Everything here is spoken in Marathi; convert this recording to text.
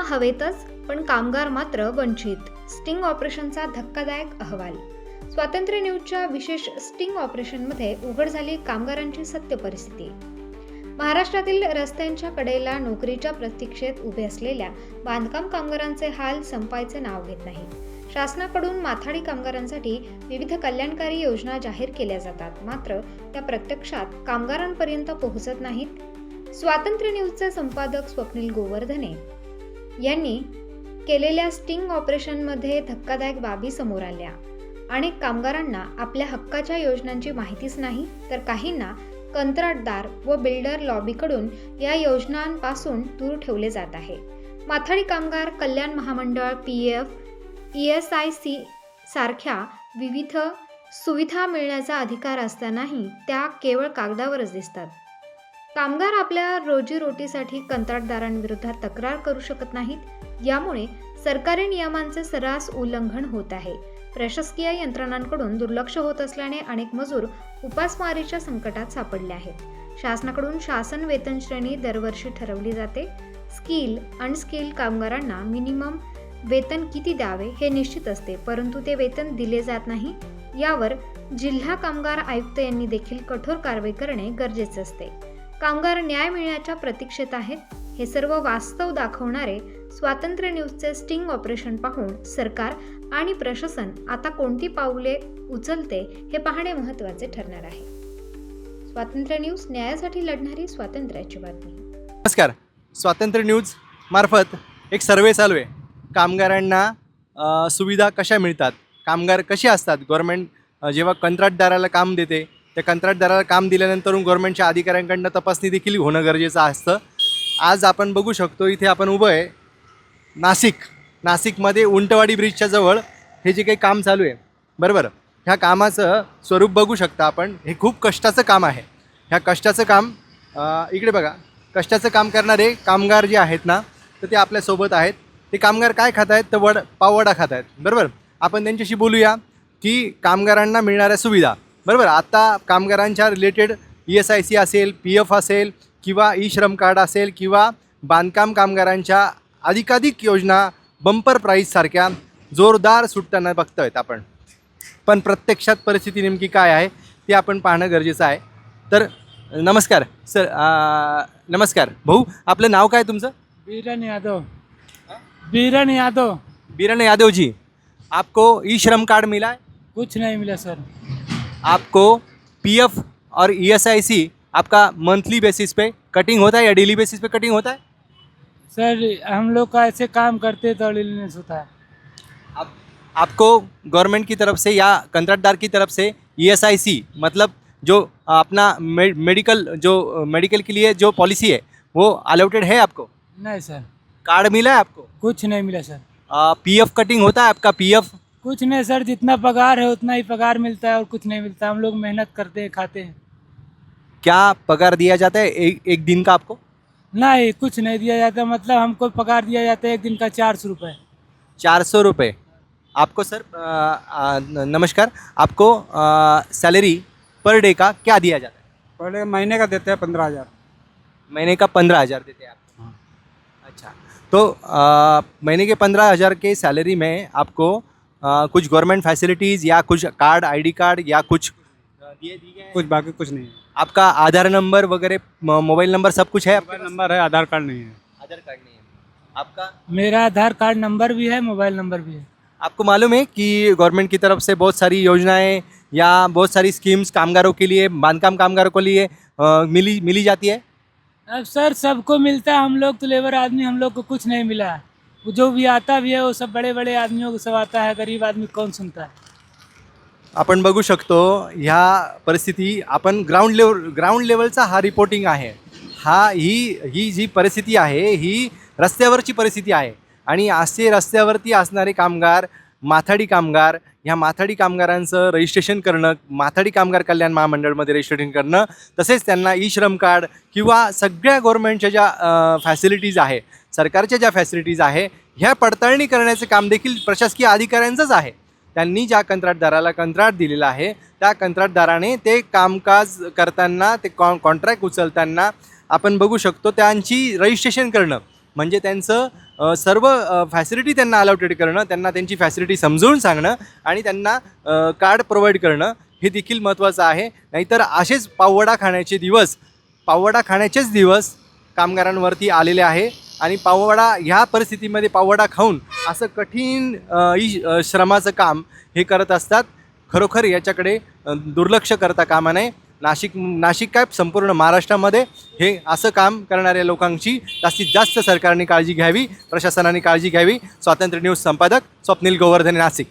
हवेतच पण कामगार मात्र वंचित. स्टिंग ऑपरेशनचा धक्कादायक अहवाल. स्वातंत्र्य न्यूजच्या विशेष स्टिंग ऑपरेशनमध्ये उघड झाली कामगारांची सत्य परिस्थिती. महाराष्ट्रातील रस्त्यांच्या कडेला नोकरीच्या प्रतीक्षेत उभे असलेल्या बांधकाम कामगारांचे हाल संपायचे नाव घेत नाही. शासनाकडून माथाडी कामगारांसाठी विविध कल्याणकारी योजना जाहीर केल्या जातात. मात्र त्या प्रत्यक्षात कामगारांपर्यंत पोहोचत नाहीत. स्वातंत्र्य न्यूजचे संपादक स्वप्नील गोवर्धने यांनी केलेल्या स्टिंग ऑपरेशनमध्ये धक्कादायक बाबी समोर आल्या. अनेक कामगारांना आपल्या हक्काच्या योजनांची माहितीच नाही तर काहींना कंत्राटदार व बिल्डर लॉबीकडून या योजनांपासून दूर ठेवले जात आहे. माथाडी कामगार कल्याण महामंडळ P F E S I C सारख्या विविध सुविधा मिळण्याचा अधिकार असतानाही त्या केवळ कागदावरच दिसतात. कामगार आपल्या रोजीरोटीसाठी कंत्राटदारांविरोधात तक्रार करू शकत नाहीत. यामुळे सरकारी नियमांचे सर्रास उल्लंघन होत आहे. प्रशासकीय यंत्रणांकडून दुर्लक्ष होत असल्याने अनेक मजूर उपासमारीच्या संकटात सापडले आहेत. शासनाकडून शासन वेतन श्रेणी दरवर्षी ठरवली जाते. स्किल अनस्किल कामगारांना मिनिमम वेतन किती द्यावे हे निश्चित असते परंतु ते वेतन दिले जात नाही. यावर जिल्हा कामगार आयुक्त यांनी देखील कठोर कारवाई करणे गरजेचे असते. कामगार न्याय मिळण्याच्या प्रतीक्षेत आहेत. हे सर्व वास्तव दाखवणारे स्वातंत्र्य न्यूजचे स्टिंग ऑपरेशन पाहून सरकार आणि प्रशासन आता कोणती पावले उचलते हे पाहणे महत्त्वाचे ठरणार आहे. स्वातंत्र्य न्यूज न्यायासाठी लढणारी स्वातंत्र्याची बातमी. नमस्कार. स्वातंत्र्य न्यूज मार्फत एक सर्वे चालू आहे. कामगारांना सुविधा कशा मिळतात? कामगार कसे असतात? गव्हर्मेंट जेव्हा कंत्राटदाराला काम देते त्या कंत्राटदाराला काम दिल्यानंतर गव्हर्मेंटच्या अधिकाऱ्यांकडनं तपासणी देखील होणं गरजेचं असतं. आज आपण बघू शकतो इथे आपण उभं आहे. नाशिक नाशिकमध्ये उंटवाडी ब्रिजच्या जवळ हे जे काही काम चालू आहे बरोबर? ह्या कामाचं स्वरूप बघू शकता आपण. हे खूप कष्टाचं काम आहे. ह्या कष्टाचं काम इकडे बघा. कष्टाचं काम करणारे कामगार जे आहेत ना तर ते आपल्यासोबत आहेत. ते कामगार काय खात आहेत? तर वड पाववडा खात आहेत बरोबर? आपण त्यांच्याशी बोलूया की कामगारांना मिळणाऱ्या सुविधा. बरोबर आता कामगारांच्या related E S I C असेल पी एफ असेल किंवा ई श्रम कार्ड असेल किंवा बांधकाम कामगारांच्या अधिकाधिक योजना बंपर प्राईजसारख्या जोरदार सुटताना बघतोय आपण. पण प्रत्यक्षात परिस्थिती नेमकी काय आहे ते आपण पाहणं गरजेचं आहे. तर नमस्कार सर अं, नमस्कार. भाऊ आपलं नाव काय तुमचं? बीरन यादव. बीरन यादव. बीरन यादव जी आपको ई श्रम कार्ड मिला है? कुछ नहीं मिला सर. आपको पी एफ़ और ई एस आई सी आपका मंथली बेसिस पे कटिंग होता है या डेली बेसिस पे कटिंग होता है? सर हम लोग का ऐसे काम करते तो रिलीज़ होता है। आप आपको गवर्नमेंट की तरफ़ से या कंत्राटदार की तरफ़ से ई एस आई सी मतलब जो अपना मे, मेडिकल जो मेडिकल के लिए जो पॉलिसी है वो अलॉटेड है आपको? नहीं सर कार्ड मिला है आपको? कुछ नहीं मिला सर पी एफ़ कटिंग होता है आपका पी एफ़ कुछ नहीं सर जितना पगार है उतना ही पगार मिलता है और कुछ नहीं मिलता। हम लोग मेहनत करते हैं खाते हैं। क्या पगार दिया जाता है एक एक दिन का आपको? नहीं कुछ नहीं दिया जाता। मतलब हमको पगार दिया जाता है एक दिन का चार सौ रुपये चार सौ रुपये आपको सर नमस्कार। आपको सैलरी पर डे का क्या दिया जाता है? पर डे महीने का देते हैं पंद्रह हज़ार। महीने का पंद्रह हज़ार देते हैं आपको हाँ। अच्छा। तो महीने के पंद्रह हज़ार के सैलरी में आपको अ, कुछ गवर्नमेंट फैसिलिटीज़ या कुछ कार्ड आईडी कार्ड या कुछ दिए दिए गए कुछ बाकी कुछ नहीं। है आपका आधार नंबर वगैरह मोबाइल नंबर सब कुछ है आपके? नंबर है आधार कार्ड नहीं है। आधार कार्ड नहीं है। आपका? मेरा आधार कार्ड नंबर भी है मोबाइल नंबर भी है। आपको मालूम है कि गवर्नमेंट की तरफ़ से बहुत सारी योजनाएँ या बहुत सारी स्कीम्स कामगारों के लिए बांधकाम कामगारों के लिए अ, मिली मिली जाती है? अब सर सबको मिलता है हम लोग तो लेबर आदमी हम लोग को कुछ नहीं मिला। है जो भी आता भी है वो सब बड़े बड़े आदमियों को सब आता है गरीब आदमी कौन सुनता है? आपण बघू शकतो ह्या परिस्थिती आपण ग्राउंड लेवल ग्राउंड लेवलचा हा रिपोर्टिंग आहे. हा ही ही जी परिस्थिती आहे ही रस्त्यावरची परिस्थिती आहे. आणि असे रस्त्यावरती असणारे कामगार माथाडी कामगार ह्या माथाडी कामगारांचं रजिस्ट्रेशन करणं माथाडी कामगार कल्याण महामंडळमध्ये रजिस्ट्रेशन करणं तसेच त्यांना ई श्रम कार्ड किंवा सगळ्या गव्हर्नमेंटच्या ज्या फॅसिलिटीज आहे सरकारच्या ज्या फॅसिलिटीज आहे ह्या पडताळणी करण्याचं काम देखील प्रशासकीय अधिकाऱ्यांचंच आहे. त्यांनी ज्या कंत्राटदाराला कंत्राट दिलेलं आहे त्या कंत्राटदाराने ते कामकाज करताना ते कॉ कॉन्ट्रॅक्ट उचलताना आपण बघू शकतो त्यांची रजिस्ट्रेशन करणं. म्हणजे त्यांचं सर्व फॅसिलिटी त्यांना अलाउटेड करणं त्यांना त्यांची फॅसिलिटी समजवून सांगणं आणि त्यांना कार्ड प्रोव्हाइड करणं हे देखील महत्त्वाचं आहे. नाहीतर असेच पाववडा खाण्याचे दिवस पाववडा खाण्याचेच दिवस कामगारांवरती आलेले आहे. आणि पाववडा ह्या परिस्थितीमध्ये पाववडा खाऊन असं कठीण ई श्रमाचं काम हे करत असतात. खरोखर याच्याकडे दुर्लक्ष करता कामा नये. नाशिक नाशिक काय संपूर्ण महाराष्ट्रामध्ये हे असं काम करणाऱ्या लोकांची जास्तीत जास्त सरकारने काळजी घ्यावी प्रशासनाने काळजी घ्यावी. स्वातंत्र्य न्यूज संपादक स्वप्नील गोवर्धन नाशिक.